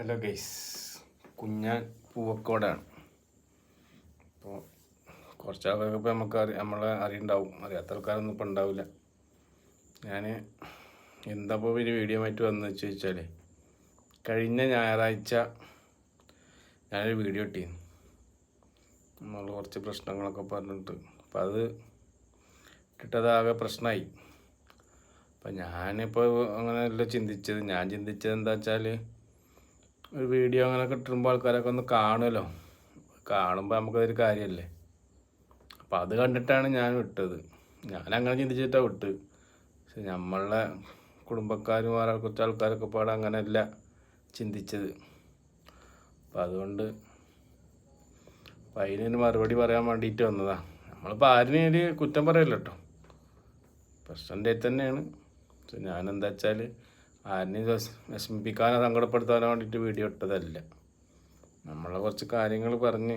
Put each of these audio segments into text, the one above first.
Hello guys Kunhan പൂവക്കോടാണ്. അപ്പോൾ കുറച്ച് ആൾക്കാർക്ക് ഇപ്പോൾ നമുക്ക് അറി നമ്മളെ അറിയുണ്ടാവും. അറിയാത്ത ആൾക്കാരൊന്നും ഇപ്പോൾ ഉണ്ടാവില്ല. ഞാൻ എന്താ ഇപ്പോൾ ഒരു വീഡിയോ ആയിട്ട് വന്നു വെച്ച് ചോദിച്ചാൽ കഴിഞ്ഞ ഞായറാഴ്ച ഞാനൊരു വീഡിയോ ഇട്ടിരുന്നു നമ്മൾ കുറച്ച് പ്രശ്നങ്ങളൊക്കെ പറഞ്ഞിട്ട്. അപ്പോൾ അത് ഇട്ടിട്ടതാകെ പ്രശ്നമായി. അപ്പം ഞാനിപ്പോൾ അങ്ങനെയല്ല ചിന്തിച്ചത്. ഞാൻ ചിന്തിച്ചത് എന്താ വെച്ചാൽ ഒരു വീഡിയോ അങ്ങനെ കിട്ടുമ്പോൾ ആൾക്കാരൊക്കെ ഒന്ന് കാണുമല്ലോ കാണുമ്പോൾ നമുക്കതൊരു കാര്യമല്ലേ അപ്പം അത് കണ്ടിട്ടാണ് ഞാൻ വിട്ടത്. ഞാൻ അങ്ങനെ ചിന്തിച്ചിട്ടാണ് വിട്ട്. പക്ഷെ നമ്മളുടെ കുടുംബക്കാരും വേറെ കുറച്ച് ആൾക്കാരൊക്കെ പാടെ അങ്ങനെയല്ല ചിന്തിച്ചത്. അപ്പം അതുകൊണ്ട് അപ്പം അതിനൊരു മറുപടി പറയാൻ വേണ്ടിയിട്ട് വന്നതാണ് നമ്മളിപ്പോൾ ആരിനും ഒരു കുറ്റം പറയല്ലോ കേട്ടോ പ്രശ്നം എന്റെ തന്നെയാണ്. പക്ഷെ ഞാനെന്താ വെച്ചാൽ ആരിനെയും വിഷ- വിഷമിപ്പിക്കാനോ സങ്കടപ്പെടുത്താനോ വേണ്ടിയിട്ട് വീഡിയോ ഇട്ടതല്ല. നമ്മളെ കുറച്ച് കാര്യങ്ങൾ പറഞ്ഞ്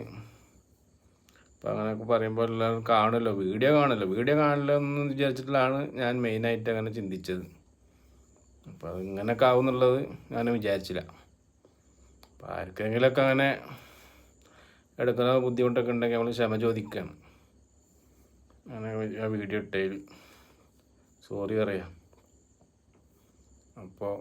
അപ്പം അങ്ങനെയൊക്കെ പറയുമ്പോൾ എല്ലാവരും കാണുമല്ലോ വീഡിയോ കാണുമല്ലോ വീഡിയോ കാണില്ല എന്ന് വിചാരിച്ചിട്ടാണ് ഞാൻ മെയിനായിട്ട് അങ്ങനെ ചിന്തിച്ചത്. അപ്പോൾ അത് ഇങ്ങനെയൊക്കെ ആവുമെന്നുള്ളത് ഞാൻ വിചാരിച്ചില്ല. അപ്പോൾ ആർക്കെങ്കിലുമൊക്കെ അങ്ങനെ എടുക്കുന്ന ബുദ്ധിമുട്ടൊക്കെ ഉണ്ടെങ്കിൽ നമ്മൾ ക്ഷമ ചോദിക്കുകയാണ് അങ്ങനെ ആ വീഡിയോ ഇട്ടതിൽ സോറി പറയാം. അപ്പോൾ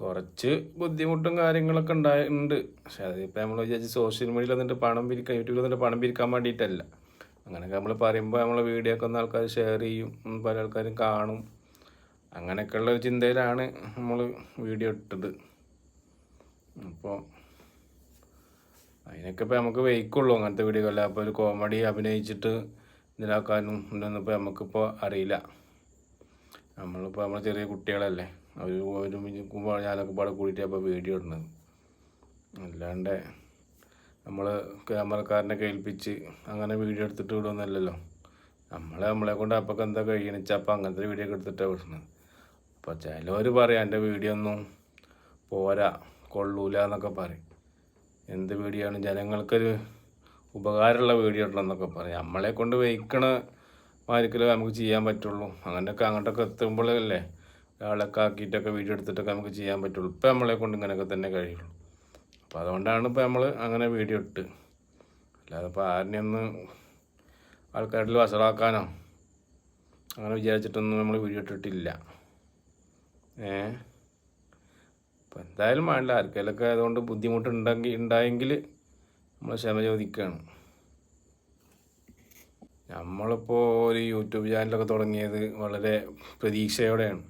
കുറച്ച് ബുദ്ധിമുട്ടും കാര്യങ്ങളൊക്കെ ഉണ്ടായിട്ടുണ്ട് പക്ഷെ അതിപ്പോൾ നമ്മൾ വിചാരിച്ച് സോഷ്യൽ മീഡിയയിൽ വന്നിട്ട് പണം പിരിക്കാൻ യൂട്യൂബിൽ വന്നിട്ട് പണം പിരിക്കാൻ വേണ്ടിയിട്ടല്ല. അങ്ങനെയൊക്കെ നമ്മൾ പറയുമ്പോൾ നമ്മളെ വീഡിയോ ഒക്കെ ആൾക്കാർ ഷെയർ ചെയ്യും പല ആൾക്കാരും കാണും. അങ്ങനെയൊക്കെയുള്ള ഒരു ചിന്തയിലാണ് നമ്മൾ വീഡിയോ ഇട്ടത്. അപ്പോൾ അതിനൊക്കെ ഇപ്പോൾ നമുക്ക് വെയ്ക്കുള്ളൂ അങ്ങനത്തെ വീഡിയോ അല്ല. അപ്പോൾ ഒരു കോമഡി അഭിനയിച്ചിട്ട് ഇതിലാക്കാനും ഇതൊന്നും ഇപ്പോൾ നമുക്കിപ്പോൾ അറിയില്ല. നമ്മളിപ്പോൾ നമ്മൾ ചെറിയ കുട്ടികളല്ലേ അവർ ഒരുമിക്കുമ്പോൾ ഞാനൊക്കെ പാടെ കൂടിയിട്ട് അപ്പോൾ വീഡിയോ ഇടുന്നത്. അല്ലാണ്ട് നമ്മൾ ക്യാമറക്കാരനെ കേൾപ്പിച്ച് അങ്ങനെ വീഡിയോ എടുത്തിട്ട് വിടുമെന്നല്ലല്ലോ നമ്മളെ നമ്മളെ കൊണ്ട് അപ്പോൾ എന്താ കഴിയണിച്ചാൽ അപ്പോൾ അങ്ങനത്തെ വീഡിയോ ഒക്കെ എടുത്തിട്ടാണ് വിടുന്നത്. അപ്പോൾ ചിലവർ പറയാം എന്റെ വീഡിയോ ഒന്നും പോരാ കൊള്ളൂല എന്നൊക്കെ പറയും. എന്ത് വീഡിയോ ആണ്? ജനങ്ങൾക്കൊരു ഉപകാരമുള്ള വീഡിയോ ഇടണമെന്നൊക്കെ പറയും. നമ്മളെ കൊണ്ട് വയ്ക്കണ മാതിരിക്കലേ നമുക്ക് ചെയ്യാൻ പറ്റുള്ളൂ. അങ്ങനെയൊക്കെ അങ്ങോട്ടൊക്കെ എത്തുമ്പോഴല്ലേ ഒരാളൊക്കെ ആക്കിയിട്ടൊക്കെ വീഡിയോ എടുത്തിട്ടൊക്കെ നമുക്ക് ചെയ്യാൻ പറ്റുള്ളൂ. ഇപ്പം നമ്മളെ കൊണ്ട് ഇങ്ങനെയൊക്കെ തന്നെ കഴിയുള്ളൂ. അപ്പോൾ അതുകൊണ്ടാണ് ഇപ്പോൾ നമ്മൾ അങ്ങനെ വീഡിയോ ഇട്ട്. അല്ലാതെ ഇപ്പോൾ ആരിനെയൊന്ന് ആൾക്കാരിൽ വസളാക്കാനോ അങ്ങനെ വിചാരിച്ചിട്ടൊന്നും നമ്മൾ വീഡിയോ ഇട്ടിട്ടില്ല. ഏ? അപ്പം എന്തായാലും വേണ്ട. ആർക്കെങ്കിലൊക്കെ അതുകൊണ്ട് ബുദ്ധിമുട്ടുണ്ടെങ്കിൽ ഉണ്ടായെങ്കിൽ നമ്മൾ ക്ഷമ ചോദിക്കുകയാണ് നമ്മളിപ്പോൾ ഒരു യൂട്യൂബ് ചാനലൊക്കെ തുടങ്ങിയത് വളരെ പ്രതീക്ഷയോടെയാണ്.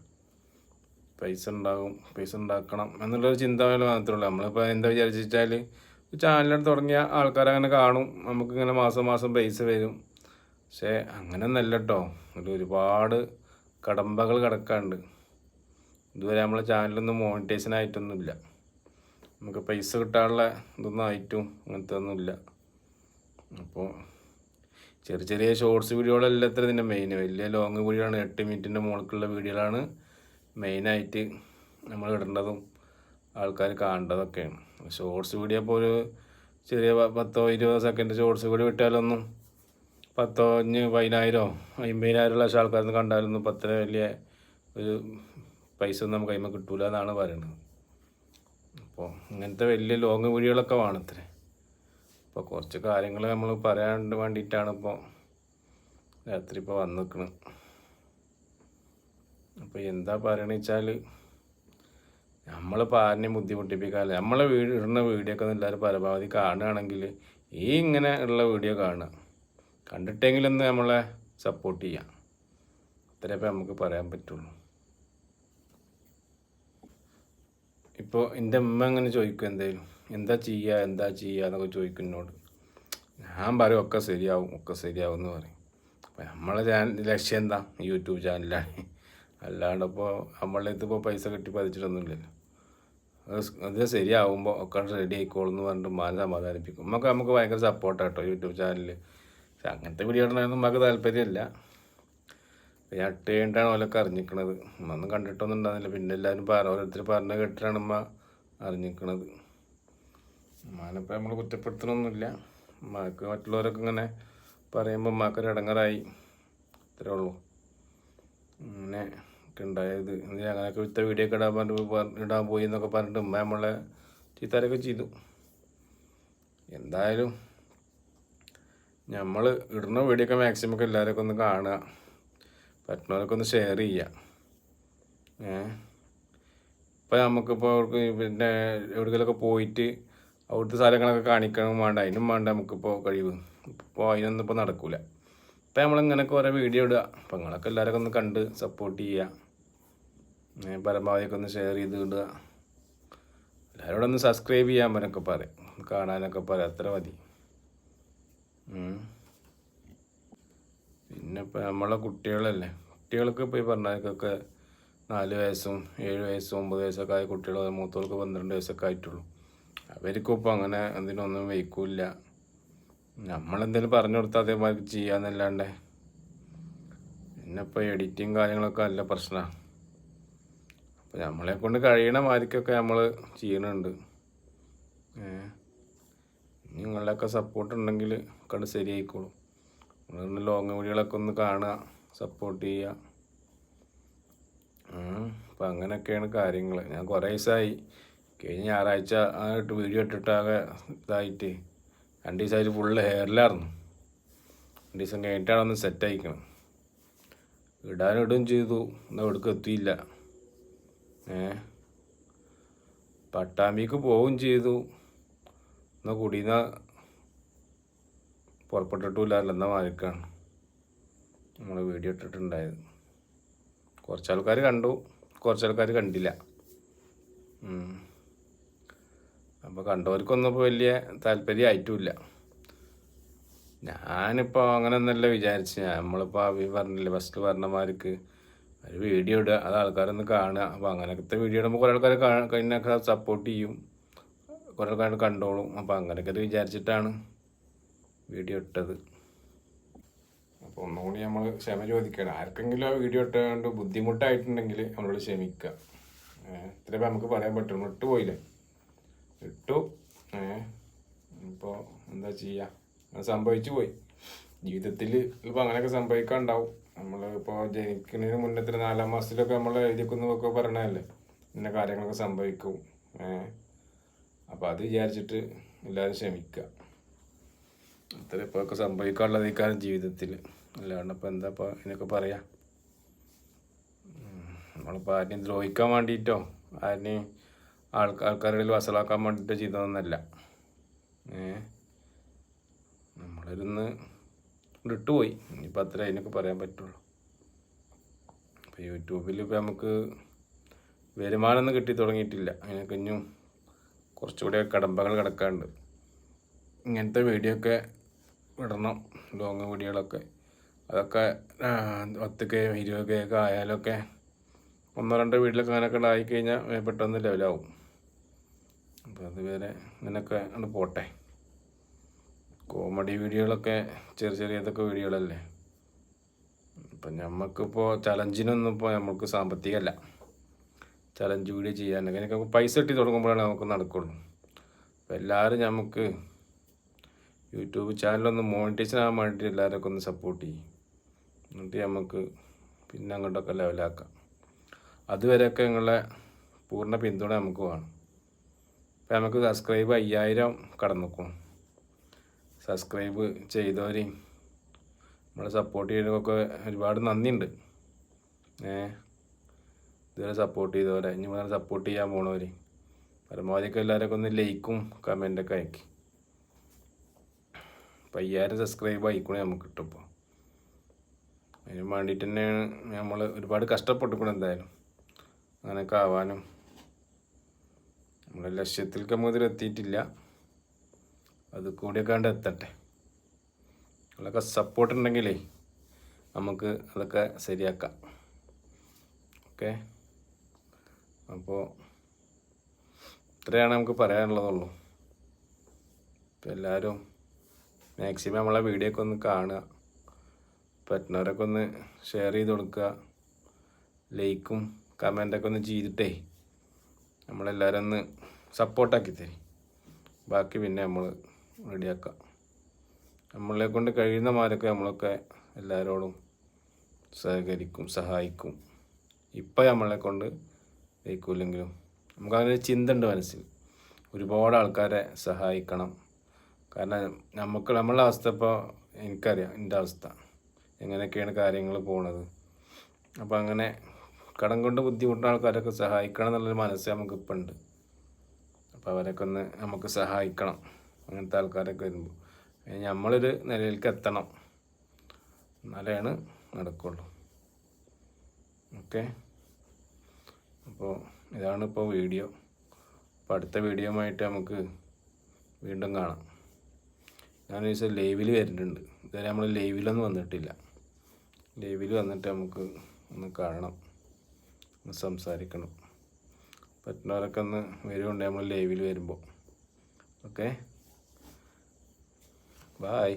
പൈസ ഉണ്ടാകും പൈസ ഉണ്ടാക്കണം എന്നുള്ളൊരു ചിന്ത മാത്രമേ ഉള്ളൂ. നമ്മളിപ്പോൾ എന്താ വിചാരിച്ചാൽ ചാനൽ തുടങ്ങിയ ആൾക്കാർ അങ്ങനെ കാണും നമുക്കിങ്ങനെ മാസം മാസം പൈസ വരും. പക്ഷേ അങ്ങനെ നല്ല കേട്ടോ ഒരു ഒരുപാട് കടമ്പകൾ കിടക്കാണ്ട്. ഇതുവരെ നമ്മളെ ചാനലൊന്നും മോണിറ്റൈസൻ ആയിട്ടൊന്നുമില്ല നമുക്ക് പൈസ കിട്ടാനുള്ള ഇതൊന്നും ആയിട്ടും അങ്ങനത്തെ ഒന്നുമില്ല അപ്പോൾ ചെറിയ ചെറിയ ഷോർട്സ് വീഡിയോകളല്ല അത്ര ഇതിന്റെ മെയിൻ വലിയ ലോങ് വീഡിയോ ആണ് എട്ട് മിനിറ്റിന്റെ മുകളിലുള്ള വീഡിയോകളാണ് മെയിനായിട്ട് നമ്മൾ ഇടേണ്ടതും ആൾക്കാർ കാണേണ്ടതൊക്കെയാണ്. ഷോർട്സ് വീഡിയോ ഇപ്പോൾ ഒരു ചെറിയ പത്തോ ഇരുപതോ സെക്കൻഡ് ഷോർട്സ് വീഡിയോ വിട്ടാലൊന്നും പത്തോ അഞ്ച് പതിനായിരമോ അമ്പതിനായിരം ലക്ഷം ആൾക്കാരൊന്നും കണ്ടാലൊന്നും പത്ര വലിയ ഒരു പൈസ ഒന്നും നമുക്ക് കൈമ കിട്ടൂല എന്നാണ് പറയുന്നത് അപ്പോൾ ഇങ്ങനത്തെ വലിയ ലോങ് വീഡിയോകളൊക്കെ വേണത്രേ അപ്പോൾ കുറച്ച് കാര്യങ്ങൾ നമ്മൾ പറയാൻ വേണ്ടിയിട്ടാണ് ഇപ്പോൾ രാത്രി ഇപ്പോൾ വന്നു നിൽക്കുന്നത് അപ്പോൾ എന്താ പറയണെന്ന് വെച്ചാൽ നമ്മൾ ആരെയും ബുദ്ധിമുട്ടിപ്പിക്കാതെ നമ്മളെ വീട് ഇടുന്ന വീഡിയോ ഒക്കെ എല്ലാവരും പരമാവധി കാണുകയാണെങ്കിൽ ഈ ഇങ്ങനെ ഉള്ള വീഡിയോ കാണുക. കണ്ടിട്ടെങ്കിലൊന്ന് നമ്മളെ സപ്പോർട്ട് ചെയ്യാം. അത്രേ ഇപ്പോൾ നമുക്ക് പറയാൻ പറ്റുള്ളൂ. ഇപ്പോൾ എന്റെ അമ്മ അങ്ങനെ ചോദിക്കും എന്തായാലും എന്താ ചെയ്യുക എന്താ ചെയ്യുക എന്നൊക്കെ ചോദിക്കും എന്നോട്. ഞാൻ പറയും ഒക്കെ ശരിയാവും ഒക്കെ ശരിയാവും എന്ന് പറയും. അപ്പോൾ നമ്മളെ ചാനൽ ലക്ഷ്യം എന്താ? യൂട്യൂബ് ചാനലാണ്. അല്ലാണ്ട് ഇപ്പോൾ നമ്മളുടെ ഇതിപ്പോൾ പൈസ കെട്ടി പതിച്ചിട്ടൊന്നുമില്ലല്ലോ. അത് ശരിയാവുമ്പോൾ ഒക്കെ റെഡി ആയിക്കോളും എന്ന് പറഞ്ഞിട്ട് മാന സമാധാനിപ്പിക്കും. നമുക്ക് നമുക്ക് ഭയങ്കര സപ്പോർട്ട് കേട്ടോ യൂട്യൂബ് ചാനലിൽ പക്ഷെ അങ്ങനത്തെ വീഡിയോ ഇടണമെന്ന് നമുക്ക് താല്പര്യമില്ല പിന്നെ ഇട്ട് കഴിഞ്ഞിട്ടാണ് ഓലൊക്കെ അറിഞ്ഞിക്കണത്. ഒന്നും കണ്ടിട്ടൊന്നും ഉണ്ടാകുന്നില്ല പിന്നെ എല്ലാവരും പറഞ്ഞ ഓരോരുത്തർ പറഞ്ഞ കേട്ടിട്ടാണ് അമ്മ അറിഞ്ഞിക്കണത്. ഉമ്മാനിപ്പോൾ നമ്മൾ കുറ്റപ്പെടുത്തണമൊന്നുമില്ല ഉമ്മാക്ക് മറ്റുള്ളവരൊക്കെ ഇങ്ങനെ പറയുമ്പോൾ ഉമ്മാക്കൊരു ഇടങ്ങറായി. ഇത്രേ ഉള്ളൂ. അങ്ങനെ ഒക്കെ ഉണ്ടായത്. അങ്ങനെയൊക്കെ ഇത്ര വീഡിയോ ഒക്കെ ഇടാൻ പറഞ്ഞിട്ട് ഇടാൻ പോയി എന്നൊക്കെ പറഞ്ഞിട്ട് ഉമ്മ നമ്മളെ ചീത്താരൊക്കെ ചെയ്തു. എന്തായാലും നമ്മൾ ഇടുന്ന വീഡിയോ ഒക്കെ മാക്സിമം ഒക്കെ എല്ലാവരൊക്കെ ഒന്ന് കാണുക. പറ്റുന്നവരൊക്കെ ഒന്ന് ഷെയർ ചെയ്യുക. ഏ ഇപ്പം നമുക്കിപ്പോൾ പിന്നെ എവിടെയെങ്കിലുമൊക്കെ പോയിട്ട് അവിടുത്തെ സ്ഥലങ്ങളൊക്കെ കാണിക്കണം വേണ്ട. അതിനും വേണ്ട നമുക്കിപ്പോൾ കഴിവ്. ഇപ്പോൾ അതിനൊന്നും ഇപ്പോൾ നടക്കൂല. ഇപ്പം നമ്മളിങ്ങനെയൊക്കെ ഓരോ വീഡിയോ ഇടുക. അപ്പം നിങ്ങളൊക്കെ എല്ലാവരൊക്കെ ഒന്ന് കണ്ട് സപ്പോർട്ട് ചെയ്യുക. പരമാവധിയൊക്കെ ഒന്ന് ഷെയർ ചെയ്ത് ഇടുക. എല്ലാവരോടും ഒന്ന് സബ്സ്ക്രൈബ് ചെയ്യാൻ പറ്റൊക്കെ പറയും. കാണാനൊക്കെ പറയാം. അത്ര മതി. പിന്നെ ഇപ്പം നമ്മളെ കുട്ടികളല്ലേ. കുട്ടികൾക്ക് ഈ പറഞ്ഞവർക്കൊക്കെ നാല് വയസ്സും ഏഴ് വയസ്സും ഒമ്പത് വയസ്സൊക്കെ ആയ കുട്ടികൾ മൂത്തവർക്ക് പന്ത്രണ്ട് വയസ്സൊക്കെ ആയിട്ടുള്ളൂ. അവർക്കും ഇപ്പം അങ്ങനെ എന്തിനൊന്നും വയ്ക്കൂല നമ്മളെന്തെങ്കിലും പറഞ്ഞു കൊടുത്താൽ അതേമാതിരി ചെയ്യാന്നല്ലാണ്ട്. പിന്നെ ഇപ്പോൾ എഡിറ്റിങ് കാര്യങ്ങളൊക്കെ നല്ല പ്രശ്നമാണ് അപ്പോൾ നമ്മളെ കൊണ്ട് കഴിയണ മാതിരിക്കൊക്കെ നമ്മൾ ചെയ്യണുണ്ട്. നിങ്ങളുടെയൊക്കെ സപ്പോർട്ട് ഉണ്ടെങ്കിൽ കണ്ട് ശരിയായിക്കോളും. നിങ്ങൾ ലോങ് വീഡിയോകളൊക്കെ ഒന്ന് കാണുക സപ്പോർട്ട് ചെയ്യുക. അപ്പം അങ്ങനെയൊക്കെയാണ് കാര്യങ്ങൾ ഞാൻ കുറേ ദിവസമായി കഴിഞ്ഞ ഞായറാഴ്ച ആയിട്ട് വീഡിയോ ഇട്ടിട്ടാകെ ഇതായിട്ട്. രണ്ട് ദിവസമായിട്ട് ഫുള്ള് ഹെയറിലായിരുന്നു രണ്ട് ദിവസം കഴിഞ്ഞിട്ടാണ് ഒന്ന് സെറ്റ് ആയിക്കണം. ഇടാനിടുകയും ചെയ്തു. എന്നാൽ എവിടേക്കും എത്തിയില്ല. ഏ? പട്ടാമ്പിക്ക് പോവുകയും ചെയ്തു. എന്നാൽ കുടിയെന്ന പുറപ്പെട്ടിട്ടില്ല എന്നാൽ മാറിക്കാണ് നമ്മൾ വീഡിയോ ഇട്ടിട്ടുണ്ടായത്. കുറച്ച് ആൾക്കാർ കണ്ടു. കുറച്ച് ആൾക്കാർ കണ്ടില്ല അപ്പോൾ കണ്ടവർക്കൊന്നും ഇപ്പോൾ വലിയ താല്പര്യം ആയിട്ടുമില്ല ഞാനിപ്പോൾ അങ്ങനെ ഒന്നല്ല വിചാരിച്ച്. നമ്മളിപ്പോൾ അവി പറഞ്ഞില്ലേ ഫസ്റ്റ് പറഞ്ഞമാർക്ക് ഒരു വീഡിയോ ഇടുക. അത് ആൾക്കാരൊന്ന് കാണുക. അപ്പോൾ അങ്ങനത്തെ വീഡിയോ ഇടുമ്പോൾ കുറേ ആൾക്കാർ കഴിഞ്ഞൊക്കെ സപ്പോർട്ട് ചെയ്യും. കുറേ ആൾക്കാർ കണ്ടോളും. അപ്പോൾ അങ്ങനെയൊക്കെ അത് വിചാരിച്ചിട്ടാണ് വീഡിയോ ഇട്ടത്. അപ്പോൾ ഒന്നുകൂടി നമ്മൾ ക്ഷമ ചോദിക്കണം. ആർക്കെങ്കിലും ആ വീഡിയോ ഇട്ടുകൊണ്ട് ബുദ്ധിമുട്ടായിട്ടുണ്ടെങ്കിൽ നമ്മളോട് ക്ഷമിക്കുക ഇത്രയും നമുക്ക് പറയാൻ പറ്റുള്ളൂ. ഇട്ട് പോയില്ലേ ഇട്ടു. ഇപ്പോൾ എന്താ ചെയ്യുക സംഭവിച്ചു പോയി. ജീവിതത്തിൽ ഇപ്പോൾ അങ്ങനെയൊക്കെ സംഭവിക്കാണ്ടാവും. നമ്മൾ ഇപ്പോൾ ജനിക്കുന്നതിന് മുന്നേ തന്നെ നാലാം മാസത്തിലൊക്കെ നമ്മൾ എഴുതിക്കുന്നതൊക്കെ പറഞ്ഞതല്ലേ ഇന്ന കാര്യങ്ങളൊക്കെ സംഭവിക്കും. അപ്പോൾ അത് വിചാരിച്ചിട്ട് എല്ലാവരും ക്ഷമിക്കുക അത്ര ഇപ്പോൾ ഒക്കെ സംഭവിക്കാനുള്ളത് ഈ കാലം ജീവിതത്തിൽ അല്ലാണ്ട് ഇപ്പോൾ എന്താ ഇപ്പോൾ ഇതിനൊക്കെ പറയാം. നമ്മളിപ്പോൾ ആരെയും ദ്രോഹിക്കാൻ വേണ്ടിയിട്ടോ ആരെയും ആൾക്കാർ ആൾക്കാരുടെ വസലാക്കാൻ വേണ്ടിയിട്ട് ചെയ്തതൊന്നല്ല. നമ്മളിരുന്ന് ഇട്ടുപോയി ഇനിയിപ്പോൾ അത്ര അതിനൊക്കെ പറയാൻ പറ്റുള്ളൂ. ഇപ്പോൾ യൂട്യൂബിൽ ഇപ്പോൾ നമുക്ക് വരുമാനമൊന്നും കിട്ടി തുടങ്ങിയിട്ടില്ല. അതിനൊക്കെ ഇനിയും കുറച്ചുകൂടെ കടമ്പകൾ കിടക്കാണ്ട് ഇങ്ങനത്തെ വീഡിയോ ഒക്കെ ഇടണം ലോങ് വീഡിയോകളൊക്കെ. അതൊക്കെ പത്ത് കെ ഇരുപത് കെ ഒക്കെ ആയാലൊക്കെ ഒന്നോ രണ്ടോ വീട്ടിലൊക്കെ അങ്ങനെയൊക്കെ ആയിക്കഴിഞ്ഞാൽ കഴിഞ്ഞാൽ പെട്ടെന്ന് ലെവലാവും അപ്പോൾ അതുവരെ ഇങ്ങനെയൊക്കെ അങ്ങോട്ട് പോട്ടെ. കോമഡി വീഡിയോകളൊക്കെ ചെറിയ ചെറിയ ഇതൊക്കെ വീഡിയോകളല്ലേ? ഇപ്പം നമുക്കിപ്പോൾ ചലഞ്ചിനൊന്നും ഇപ്പോൾ നമുക്ക് സാമ്പത്തികമല്ല. ചലഞ്ച് വീഡിയോ ചെയ്യാൻ. അങ്ങനെയൊക്കെ പൈസ കിട്ടി തുടങ്ങുമ്പോഴാണ് നമുക്ക് നടക്കുള്ളൂ. അപ്പോൾ എല്ലാവരും നമുക്ക് യൂട്യൂബ് ചാനലൊന്ന് മോണിറ്റൈസൻ ആകാൻ വേണ്ടിയിട്ട് എല്ലാവരൊക്കെ ഒന്ന് സപ്പോർട്ട് ചെയ്യും. എന്നിട്ട് നമുക്ക് പിന്നെ അങ്ങോട്ടൊക്കെ ലെവലാക്കാം അതുവരെയൊക്കെ നിങ്ങളെ പൂർണ പിന്തുണ നമുക്ക് വേണം. ഇപ്പം നമുക്ക് സബ്സ്ക്രൈബ് അയ്യായിരം കടന്നിക്കും. സബ്സ്ക്രൈബ് ചെയ്തവരെയും നമ്മളെ സപ്പോർട്ട് ചെയ്തവർക്കൊക്കെ ഒരുപാട് നന്ദിയുണ്ട്. ഏ? ഇതുവരെ സപ്പോർട്ട് ചെയ്തവരെ ഇനി മുതൽ സപ്പോർട്ട് ചെയ്യാൻ പോണവർ പരമാവധിയൊക്കെ എല്ലാവരൊക്കെ ഒന്ന് ലൈക്കും കമന്റൊക്കെ അയക്കി. അപ്പം അയ്യായിരം സബ്സ്ക്രൈബ് ആയിക്കൂടെ നമുക്ക് കിട്ടും ഇപ്പോൾ അതിന് വേണ്ടിയിട്ട് തന്നെയാണ് നമ്മൾ ഒരുപാട് കഷ്ടപ്പെട്ടിക്കണം എന്തായാലും. അങ്ങനെയൊക്കെ ആവാനും. നമ്മുടെ ലക്ഷ്യത്തിൽ കമ്മുതിൽ എത്തിയിട്ടില്ല. അത് കൂടിയൊക്കെ കണ്ട് എത്തട്ടെ. നിങ്ങളൊക്കെ സപ്പോർട്ട് ഉണ്ടെങ്കിലേ നമുക്ക് അതൊക്കെ ശരിയാക്കാം. ഓക്കെ അപ്പോൾ ഇത്രയാണ് നമുക്ക് പറയാനുള്ളതുള്ളൂ. അപ്പോൾ എല്ലാവരും മാക്സിമം നമ്മളെ വീഡിയോ ഒക്കെ ഒന്ന് കാണുക. പറ്റുന്നവരൊക്കെ ഒന്ന് ഷെയർ ചെയ്ത് കൊടുക്കുക. ലൈക്കും കമന്റൊക്കെ ഒന്ന് ചെയ്തിട്ടേ നമ്മളെല്ലാവരും ഒന്ന് സപ്പോർട്ടാക്കി തരും ബാക്കി പിന്നെ നമ്മൾ റെഡിയാക്കാം. നമ്മളെ കൊണ്ട് കഴിയുന്ന മാരൊക്കെ നമ്മളൊക്കെ എല്ലാവരോടും സഹകരിക്കും സഹായിക്കും. ഇപ്പം നമ്മളെ കൊണ്ട് ജയിക്കൂലെങ്കിലും നമുക്കങ്ങനെ ചിന്ത ഉണ്ട് മനസ്സിൽ. ഒരുപാട് ആൾക്കാരെ സഹായിക്കണം. കാരണം നമുക്ക് നമ്മളുടെ അവസ്ഥ ഇപ്പോൾ എനിക്കറിയാം എന്റെ അവസ്ഥ. എങ്ങനെയൊക്കെയാണ് കാര്യങ്ങൾ പോണത്. അപ്പോൾ അങ്ങനെ കടം കൊണ്ട് ബുദ്ധിമുട്ടുന്ന ആൾക്കാരൊക്കെ സഹായിക്കണം എന്നുള്ളൊരു മനസ്സ് നമുക്കിപ്പോൾ ഉണ്ട് അപ്പോൾ അവരൊക്കെ ഒന്ന് നമുക്ക് സഹായിക്കണം. അങ്ങനത്തെ ആൾക്കാരൊക്കെ വരുമ്പോൾ നമ്മളൊരു നിലയിലേക്ക് എത്തണം. എന്നാലാണ് നടക്കുള്ളൂ. ഓക്കെ? അപ്പോൾ ഇതാണ് ഇപ്പോൾ വീഡിയോ. അപ്പോൾ അടുത്ത വീഡിയോ ആയിട്ട് നമുക്ക് വീണ്ടും കാണാം. ഞാൻ ദിവസം ലൈവിൽ വരുന്നുണ്ട്. ഇതുവരെ നമ്മൾ ലൈവിലൊന്നും വന്നിട്ടില്ല. ലൈവിൽ വന്നിട്ട് നമുക്ക് ഒന്ന് കാണണം. ഒന്ന് സംസാരിക്കണം. പറ്റുന്നവരൊക്കെ ഒന്ന് വരുന്നുണ്ട് നമ്മൾ ലൈവിൽ വരുമ്പോൾ ഓക്കെ ബായ്